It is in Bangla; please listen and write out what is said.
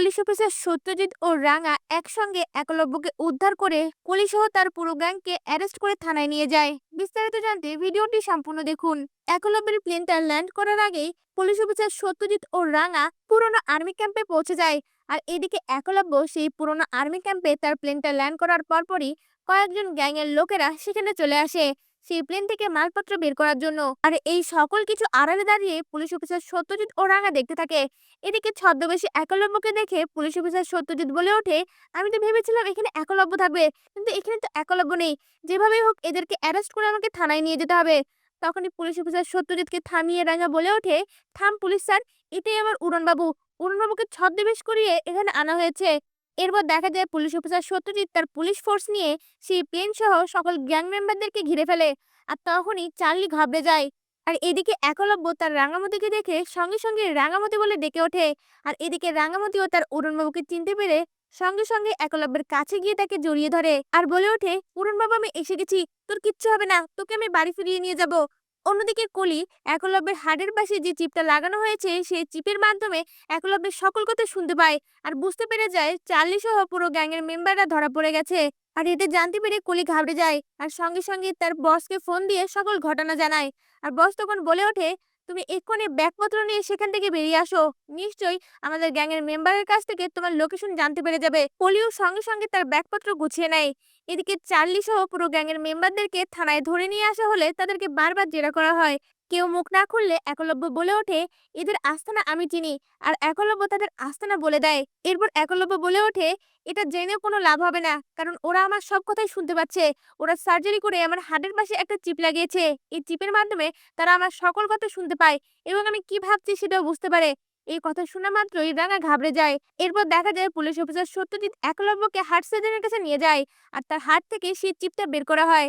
পুলিশ অফিসার সত্যজিৎ ও রাঙা একসঙ্গে একলব্যকে উদ্ধার করে কলিসহ তার পুরো গ্যাংকে অ্যারেস্ট করে থানায় নিয়ে যায়। বিস্তারিত জানতে ভিডিওটি সম্পূর্ণ দেখুন। একলব্যের প্লেনটা ল্যান্ড করার আগেই পুলিশ অফিসার সত্যজিৎ ও রাঙা পুরনো আর্মি ক্যাম্পে পৌঁছে যায়। আর এদিকে একলব্য সেই পুরনো আর্মি ক্যাম্পে তার প্লেনটা ল্যান্ড করার পরপরই কয়েকজন গ্যাংয়ের লোকেরা সেখানে চলে আসে। সেই প্লেন থেকে মালপত্র বের করার জন্য। আর এই সকল কিছু আড়ালে দাঁড়িয়ে পুলিশ অফিসার সত্যজিৎ ও রাঙা দেখতে থাকে। এদিকে ছদ্মবেশী একলব্যকে দেখে পুলিশ অফিসার সত্যজিৎ বলে ওঠে, আমি তো ভেবেছিলাম এখানে একলব্য থাকবে, কিন্তু এখানে তো একলব্য নেই। যেভাবেই হোক এদেরকে অ্যারেস্ট করে আমাকে থানায় নিয়ে যেতে হবে। তখনই পুলিশ অফিসার সত্যজিৎকে থামিয়ে রাঙা বলে ওঠে, থাম পুলিশ স্যার এটাই আমার উড়নবাবু। উড়নবাবুকে ছদ্মবেশ করিয়ে এখানে আনা হয়েছে। এরপর দেখা যায় পুলিশ অফিসার সত্যজিৎ তার পুলিশ ফোর্স নিয়ে সেই প্লেন সহ সকল গ্যাং মেম্বারদেরকে ঘিরে ফেলে। আর তখনই চার্লি ঘাবড়ে যায়। আর এদিকে একলব্য তার রাঙামতিকে দেখে সঙ্গে সঙ্গে রাঙামতি বলে ডেকে ওঠে। আর এদিকে রাঙামতিও তার অরুণবাবুকে চিনতে পেরে সঙ্গে সঙ্গে একলব্যের কাছে গিয়ে তাকে জড়িয়ে ধরে। আর বলে ওঠে, অরুণবাবু, আমি এসে গেছি। তোর কিচ্ছু হবে না। তোকে আমি বাড়ি ফিরিয়ে নিয়ে যাব। অন্যদিকে কলি, একলব্যের হাড়ের পাশে যে চিপটা লাগানো হয়েছে, সেই চিপের মাধ্যমে একলব্যের সকল কথা শুনতে পায়। আর বুঝতে পেরে যায়, চার্লি সহ পুরো গ্যাংয়ের মেম্বাররা ধরা পড়ে গেছে। আর এতে জানতে পেরে কলি ঘাবড়ে যায়। আর সঙ্গে সঙ্গে তার বসকে ফোন দিয়ে সকল ঘটনা জানায়। আর বস তখন বলে ওঠে তুমি এক্ষুনি ব্যাগপত্র নিয়ে সেখান থেকে বেরিয়ে আসো। নিশ্চয়ই আমাদের গ্যাংয়ের মেম্বারের কাছ থেকে তোমার লোকেশন জানতে পেরে যাবে। পলিও সঙ্গে সঙ্গে তার ব্যাগপত্র গুছিয়ে নেয়। এদিকে চার্লি সহ পুরো গ্যাংয়ের মেম্বারদেরকে থানায় ধরে নিয়ে আসা হলে তাদেরকে বারবার জেরা করা হয়। কেউ মুখ না খুললে একলব্য বলে ওঠে, এদের আস্তানা আমি চিনি। আর একলব্য তাদের আস্তানা বলে দেয়। এরপর একলব্য বলে ওঠে, এটা জেনেও কোনো লাভ হবে না, কারণ ওরা আমার সব কথাই শুনতে পাচ্ছে। ওরা সার্জারি করে আমার হার্টের পাশে একটা চিপ লাগিয়েছে। এই চিপের মাধ্যমে তারা আমার সকল কথা শুনতে পায় এবং আমি কি ভাবছি সেটাও বুঝতে পারে। এই কথা শোনা মাত্রই রাঙা ঘাবড়ে যায়। এরপর দেখা যায় পুলিশ অফিসার সত্যজিৎ একলব্যকে হার্ট সার্জনের কাছে নিয়ে যায় আর তার হার্ট থেকে সেই চিপটা বের করা হয়।